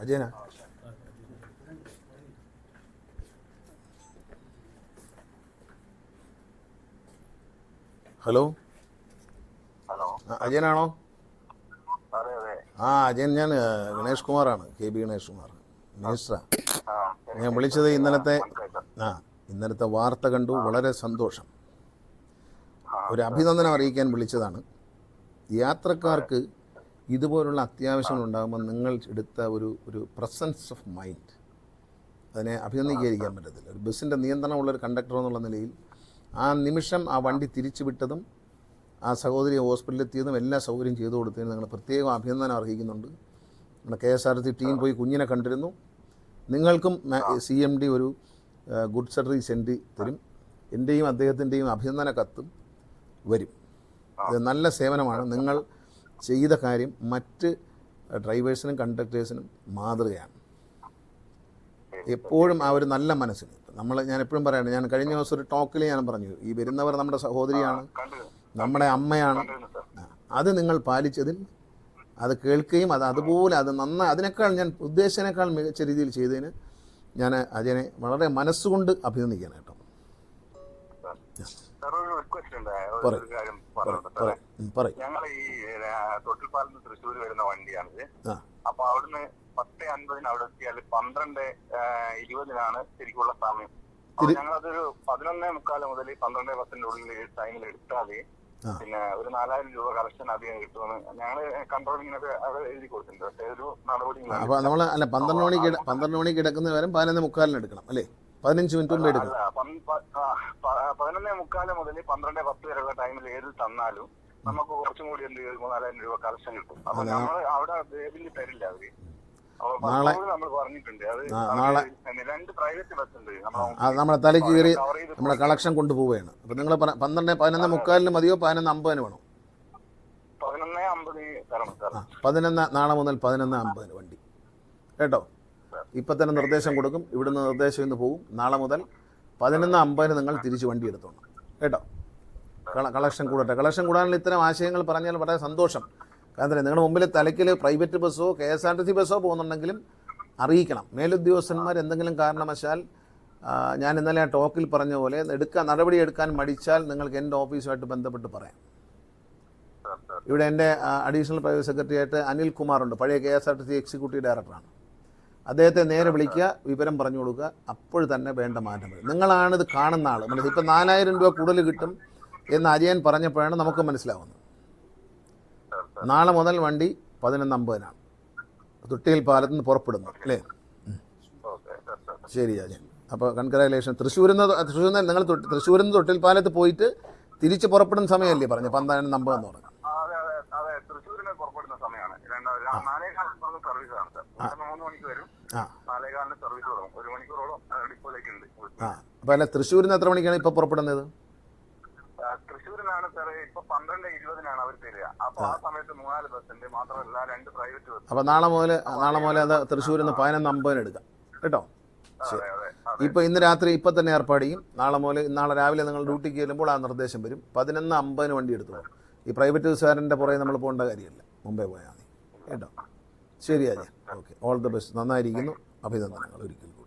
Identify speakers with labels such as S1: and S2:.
S1: അജയനാ. Hello? അജയനാണോ? ആ അജയൻ ഞാൻ ഗണേഷ് കുമാറാണ് കെ ബി ഗണേഷ് കുമാർ മിനിസ്റ്ററാ. ഞാൻ വിളിച്ചത് ഇന്നലത്തെ ആ ഇന്നലത്തെ വാർത്ത കണ്ടു വളരെ സന്തോഷം. ഒരു അഭിനന്ദനം അറിയിക്കാൻ വിളിച്ചതാണ്. യാത്രക്കാർക്ക് ഇതുപോലുള്ള അത്യാവശ്യങ്ങൾ ഉണ്ടാകുമ്പോൾ നിങ്ങൾ എടുത്ത ഒരു ഒരു പ്രസൻസ് ഓഫ് മൈൻഡ് അതിനെ അഭിനന്ദിക്കാതിരിക്കാൻ പറ്റത്തില്ല. ഒരു ബസ്സിന്റെ നിയന്ത്രണമുള്ളൊരു കണ്ടക്ടർ എന്നുള്ള നിലയിൽ ആ നിമിഷം ആ വണ്ടി തിരിച്ചു വിട്ടതും ആ സഹോദരി ഹോസ്പിറ്റലിൽ എത്തിയതും എല്ലാ സൗകര്യം ചെയ്തു കൊടുത്തതിന് നിങ്ങൾ പ്രത്യേകം അഭിനന്ദനം അർഹിക്കുന്നുണ്ട്. നമ്മുടെ K S R T team പോയി കുഞ്ഞിനെ കണ്ടിരുന്നു. നിങ്ങൾക്കും സി എം ഡി ഒരു ഗുഡ് സർവീസ് സെൻഡ് തരും. എന്റെയും അദ്ദേഹത്തിന്റെയും അഭിനന്ദന കത്തും വരും. ഇത് നല്ല സേവനമാണ്. നിങ്ങൾ ചെയ്ത കാര്യം മറ്റ് ഡ്രൈവേഴ്സിനും കണ്ടക്ടേഴ്സിനും മാതൃകയാണ്. എപ്പോഴും ആ ഒരു നല്ല മനസ്സിന് നമ്മൾ ഞാൻ എപ്പോഴും പറയണം ഞാൻ കഴിഞ്ഞ ദിവസം ഒരു ടോക്കിൽ ഞാൻ പറഞ്ഞു ഈ വരുന്നവർ നമ്മുടെ സഹോദരിയാണ് നമ്മുടെ അമ്മയാണ്. അത് നിങ്ങൾ പാലിച്ചതിൽ അത് കേൾക്കുകയും അത് അതുപോലെ അത് നന്നായി അതിനേക്കാൾ ഞാൻ ഉദ്ദേശിച്ചതിനേക്കാൾ മികച്ച രീതിയിൽ ചെയ്തതിന് ഞാൻ അജയനെ വളരെ മനസ്സുകൊണ്ട് അഭിനന്ദിക്കണം കേട്ടോ.
S2: ഞങ്ങൾ ഈ തൊട്ടിൽപ്പാലത്ത് തൃശ്ശൂർ വരുന്ന വണ്ടിയാണിത്. അപ്പൊ അവിടുന്ന് പത്ത് അൻപതിന് അവിടെ എത്തിയാൽ പന്ത്രണ്ട് ഇരുപതിനാണ് ശരിക്കുള്ള സമയം. അപ്പൊ ഞങ്ങളതൊരു പതിനൊന്നേ മുക്കാൽ മുതൽ പന്ത്രണ്ട് പത്തിന്റെ ഉള്ളിൽ ടൈമിൽ
S1: എടുത്താൽ
S2: പിന്നെ ഒരു നാലായിരം രൂപ കളക്ഷൻ അധികം കിട്ടുമെന്ന് ഞങ്ങൾ കൺട്രോളിങ്ങിനൊക്കെ അവിടെ എഴുതി കൊടുത്തിട്ടുണ്ട്. പക്ഷേ ഒരു നടപടി
S1: അപ്പോൾ നമ്മൾ അല്ല പന്ത്രണ്ട് മണിക്ക് ഇട- പന്ത്രണ്ട് മണിക്ക് കിടക്കുന്ന വരും പതിനൊന്ന് മുക്കാലിന് എടുക്കണം അല്ലേ? പതിനഞ്ച് മിനിറ്റ് മുമ്പ്
S2: പ- പതിനൊന്നേ മുക്കാൽ മുതൽ പന്ത്രണ്ട് പത്ത് വരെയുള്ള ടൈമിൽ ഏതിൽ തന്നാലും നമുക്ക് കുറച്ചും കൂടി എന്ത് ചെയ്തു മൂന്നാലായിരം രൂപ കളക്ഷൻ കിട്ടും. അപ്പൊ നമ്മൾ അവിടെ ബേബിന് തരില്ല അവർ.
S1: നാളെ- നമ്മളെ തലയ്ക്ക് കയറി നമ്മളെ കളക്ഷൻ കൊണ്ടുപോവുകയാണ്. അപ്പൊ നിങ്ങൾ പന്ത്രണ്ട് പതിനൊന്ന് മുക്കാലിന് മതിയോ പതിനൊന്ന് അമ്പതിന് വേണോ?
S2: പതിനൊന്ന്
S1: നാളെ മുതൽ പതിനൊന്ന് അമ്പതിന് വണ്ടി. കേട്ടോ? ഇപ്പം തന്നെ നിർദ്ദേശം കൊടുക്കും. ഇവിടുന്ന് നിർദ്ദേശം ഇന്ന് പോകും നാളെ മുതൽ പതിനൊന്ന് അമ്പതിന് നിങ്ങൾ തിരിച്ച് വണ്ടി എടുത്തോണം. കേട്ടോ? കള കളക്ഷൻ കൂടട്ടെ. കളക്ഷൻ കൂടാനുള്ള ഇത്തരം ആശയങ്ങൾ പറഞ്ഞാൽ വളരെ സന്തോഷം. കാരണം നിങ്ങളുടെ മുമ്പിൽ തലയ്ക്കിൽ private ബസ്സോ K S R T C ബസ്സോ പോകുന്നുണ്ടെങ്കിലും അറിയിക്കണം. മേലുദ്യോഗസ്ഥന്മാർ എന്തെങ്കിലും കാരണവശാൽ ഞാൻ ഇന്നലെ ആ ടോക്കിൽ പറഞ്ഞ പോലെ എടുക്കാൻ നടപടി എടുക്കാൻ മടിച്ചാൽ നിങ്ങൾക്ക് എന്റെ ഓഫീസുമായിട്ട് ബന്ധപ്പെട്ട് പറയാം. ഇവിടെ എന്റെ അഡീഷണൽ പ്രൈവറ്റ് സെക്രട്ടറി ആയിട്ട് അനിൽ കുമാറുണ്ട് പഴയ K S R T C executive ഡയറക്ടറാണ്. അദ്ദേഹത്തെ നേരെ വിളിക്കുക വിവരം പറഞ്ഞു കൊടുക്കുക അപ്പോൾ തന്നെ വേണ്ട മാറ്റം വരും. നിങ്ങളാണിത് കാണുന്ന ആൾ മനസ്സിൽ ഇപ്പം നാലായിരം രൂപ കൂടുതൽ കിട്ടും എന്ന് അജയൻ പറഞ്ഞപ്പോഴാണ് നമുക്ക് മനസ്സിലാവുന്നത്. നാളെ മുതൽ വണ്ടി പതിനൊന്ന് അമ്പതിനാണ്. തൊട്ടിയിൽ പാലത്ത് നിന്ന് പുറപ്പെടുന്നു അല്ലേ? ശരി അജയൻ അപ്പോൾ കൺഗ്രാലേഷൻ തൃശ്ശൂരിൽ നിന്ന് തൃശ്ശൂരിൽ നിന്ന് നിങ്ങൾ തൃശ്ശൂരിൽ നിന്ന് തൊട്ടിൽ പാലത്ത് പോയിട്ട് തിരിച്ച് പുറപ്പെടുന്ന സമയമല്ലേ പറഞ്ഞു പന്ത്രണ്ട് എന്ന് പറഞ്ഞു
S2: ആ, അതെ അതെ അതെ തൃശ്ശൂരിന് പുറപ്പെടുന്ന സമയമാണ് നാലേകാലിന് പറഞ്ഞ സർവീസ് ആണ് സാർ ഇവിടുന്ന് മൂന്ന് മണിക്ക് വരും.
S1: ആ.
S2: നാലേകാലിന് സർവീസ് തുടങ്ങും. ഒരു മണിക്കൂറോളം ആ, ഡിപ്പോയിലേക്ക് ഉണ്ട്.
S1: ആ. അപ്പോൾ അല്ല തൃശ്ശൂരിൽ നിന്ന് എത്ര മണിക്കാണ് ഇപ്പൊ പുറപ്പെടുന്നത്?
S2: ആ, തൃശ്ശൂരിനാണ് സാർ ഇപ്പൊ പന്ത്രണ്ട് ഇരുപതിനാണ് അവർ തരിക. അപ്പൊ ആ സമയത്ത് മൂന്നാൽ ബസ് ഉണ്ട്. മാത്രമല്ല രണ്ട് പ്രൈവറ്റ് ബസ്
S1: അപ്പോൾ നാളെ മുതൽ നാളെ മുതൽ അത് തൃശ്ശൂരിൽ നിന്ന് പതിനൊന്ന് അമ്പതിന് എടുക്കാം. കേട്ടോ? ഇപ്പൊ ഇന്ന് രാത്രി ഇപ്പൊ തന്നെ ഏർപ്പാട് ചെയ്യും. നാളെ മുതൽ നാളെ രാവിലെ നിങ്ങൾ ഡ്യൂട്ടിക്ക് ചെല്ലുമ്പോൾ ആ നിർദ്ദേശം വരും. പതിനൊന്ന് അമ്പതിന് വണ്ടി എടുത്തു ഈ പ്രൈവറ്റ് ബസ്സുകാരന്റെ പുറകെ നമ്മൾ പോകേണ്ട കാര്യമില്ല. മുംബൈ പോയാൽ മതി. കേട്ടോ. ശരി Ajay okay. All the best. നന്നായിരിക്കുന്നു. അഭിനന്ദനങ്ങൾ. ഒരിക്കലും